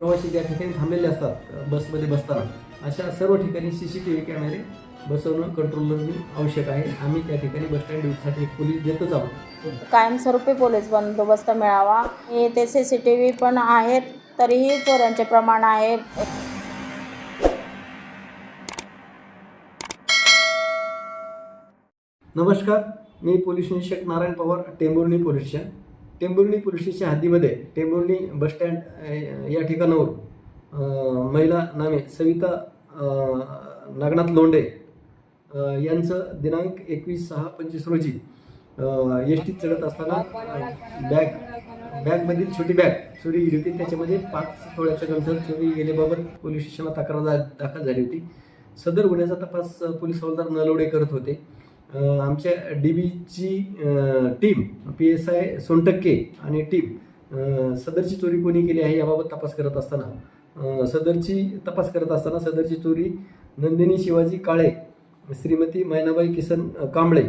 प्रवासी ज्या ठिकाणी थांबलेले असतात बसमध्ये बसताना अशा सर्व ठिकाणी सी सी टी व्ही कॅमेरे बसवणं कंट्रोलरनी आवश्यक आहे. आम्ही त्या ठिकाणी बस स्टँड ड्युटीसाठी एक पोलीस देतच आहोत. कायमस्वरूपी पोलीस बंदोबस्त मिळावा. येथे सी सी टी व्ही पण आहेत तरीही चोऱ्यांचे प्रमाण आहे. नमस्कार. मी पोलीस निरीक्षक Narayan Pawar Tembhurni police station. Tembhurni police स्टेशनच्या हद्दीमध्ये टेंबुर्णी बसस्टँड या ठिकाणावर महिला नामे सविता नागनाथ लोंडे यांचं दिनांक एकवीस सहा पंचवीस रोजी एस टीत चढत असताना बॅग बॅगमधील छोटी बॅग चोरी गेली होती. त्याच्यामध्ये पाच तोळ्याचं गंठन चोरी गेल्याबाबत पोलीस स्टेशनला तक्रार दाखल झाली होती. सदर गुन्ह्याचा तपास पोलीस हवालदार नलवडे करत होते. आमच्या डी बीची team P S I Sontakke आणि टीम सदरची चोरी कोणी केली आहे याबाबत तपास करत असताना? सदरची तपास करत असताना सदरची चोरी नंदिनी शिवाजी काळे श्रीमती मैनाबाई किसन कांबळे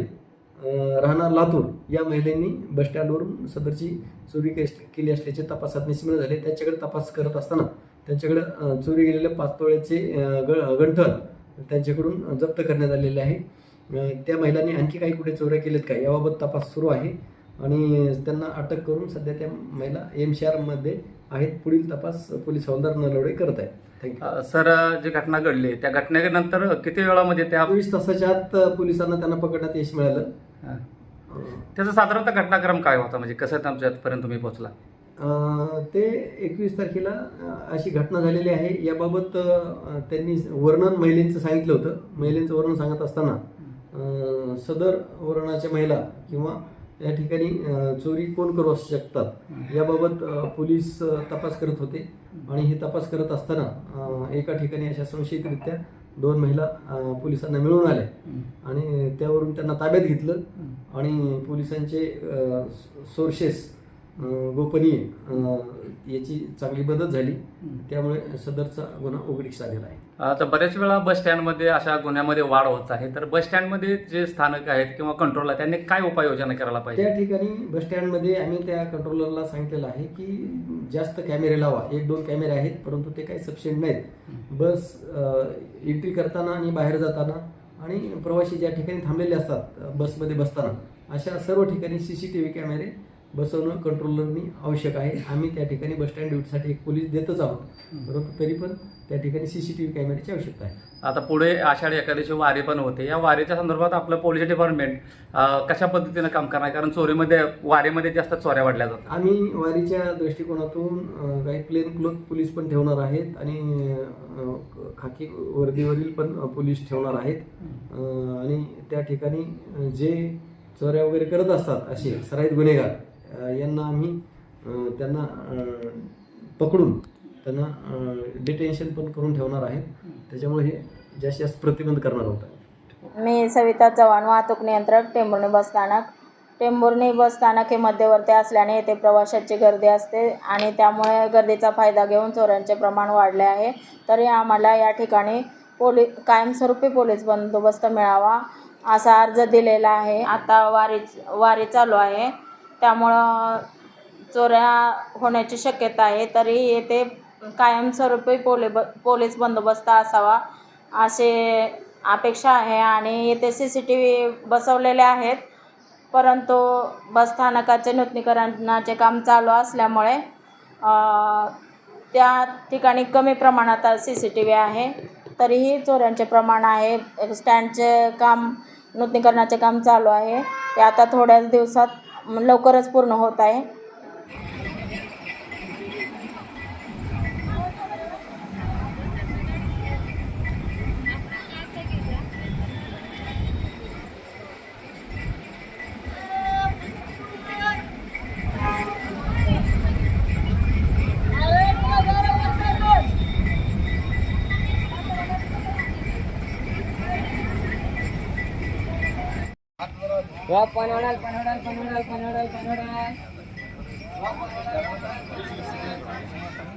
राहणार लातूर या महिलांनी बसस्टँडवरून सदरची चोरी केली असल्याचे तपासात निष्पन्न झाले. त्याच्याकडे तपास करत असताना त्यांच्याकडे चोरी गेलेल्या पाच तोळ्याचे ग गंठन त्यांच्याकडून जप्त करण्यात आलेले आहे. त्या महिलांनी आणखी काही कुठे चोऱ्या केल्यात का याबाबत तपास सुरू आहे. आणि त्यांना अटक करून सध्या त्या महिला एम सी आरमध्ये आहेत. पुढील तपास पोलीस हवालदार नलवडे करत आहेत. थँक्यू सर जी घटना घडली त्या घटनेनंतर किती वेळामध्ये त्या चोवीस तासाच्या आत पोलिसांना त्यांना पकडण्यात यश मिळालं. त्याचा साधारणतः घटनाक्रम काय होता? म्हणजे कसं तुमच्यापर्यंत तुम्ही पोहोचला? ते एकवीस तारखेला अशी घटना झालेली आहे. याबाबत त्यांनी वर्णन महिलेचं सांगितलं होतं. महिलेचं वर्णन सांगत असताना सदर वर्णाच्या महिला किंवा या ठिकाणी चोरी कोण करू शकतात? याबाबत पोलीस तपास करत होते. आणि हे तपास करत असताना एका ठिकाणी अशा संशयितरित्या दोन महिला पोलिसांना मिळून आल्या. आणि त्यावरून त्यांना ताब्यात घेतलं. आणि पोलिसांचे सोर्सेस गोपनीय याची चांगली मदत झाली. त्यामुळे सदरचा गुन्हा उघडीस आलेला आहे. आता बऱ्याच वेळा बस स्टँडमध्ये अशा गुन्ह्यामध्ये वाढ होत आहे. तर बस स्टँडमध्ये जे स्थानक आहेत किंवा कंट्रोल आहे त्यांनी काय उपाययोजना करायला पाहिजे? त्या ठिकाणी बस स्टँडमध्ये आम्ही त्या कंट्रोलरला सांगितलेलं आहे की जास्त कॅमेरे लावा. एक दोन कॅमेरे आहेत परंतु ते काही सफिशियंट नाहीत. बस एंट्री करताना आणि बाहेर जाताना आणि प्रवासी ज्या ठिकाणी थांबलेले असतात बसमध्ये बसताना अशा सर्व ठिकाणी सी सी टी व्ही कॅमेरे बसवणं कंट्रोलरनी आवश्यक आहे. आम्ही त्या ठिकाणी बस स्टँड ड्युटीसाठी एक पोलीस देतच आहोत. परंतु तरी पण त्या ठिकाणी सी सी टी व्ही कॅमेऱ्याची आवश्यकता आहे. आता पुढे आषाढी एकादशी वारी पण होते. या वारीच्या संदर्भात आपलं पोलीस डिपार्टमेंट कशा पद्धतीनं काम करणार? कारण चोरीमध्ये वारीमध्ये जास्त चोऱ्या वाढल्या जातात. आम्ही वारीच्या दृष्टिकोनातून काही प्लेन क्लोथ पोलीस पण ठेवणार आहेत आणि खाकी वर्दीवरील पण पोलीस ठेवणार आहेत. आणि त्या ठिकाणी जे चोऱ्या वगैरे करत असतात असे सराईत गुन्हेगार यांना आम्ही त्यांना पकडून त्यांना डिटेन्शन पण करून ठेवणार आहे त्याच्यामुळे हे जास्त जास्त प्रतिबंध करणार होता. मी सविता चव्हाण वाहतूक नियंत्रक टेंभुर्णी बस स्थानक. टेंभुर्णी बस स्थानक हे मध्यवर्ती असल्याने येथे प्रवाशांची गर्दी असते आणि त्यामुळे गर्दीचा फायदा घेऊन चोऱ्यांचे प्रमाण वाढले आहे. तरी आम्हाला या ठिकाणी पोली कायमस्वरूपी पोलीस बंदोबस्त मिळावा असा अर्ज दिलेला आहे. आता वारी वारी चालू आहे. त्यामुळं चोऱ्या होण्याची शक्यता आहे. तरी येथे कायमस्वरूपी पोले ब पोलीस बंदोबस्त असावा असे अपेक्षा आहे आणि येथे सी सी टी व्ही बसवलेले आहेत. परंतु बसस्थानकाचे नूतनीकरणाचे काम चालू असल्यामुळे त्या ठिकाणी कमी प्रमाणात सी सी टी व्ही आहे. तरीही चोऱ्यांचे प्रमाण आहे. स्टँडचे काम नूतनीकरणाचे काम चालू आहे. ते आता थोड्याच दिवसात लवकरच पूर्ण होत आहे. Voy a poner oral, poner oral.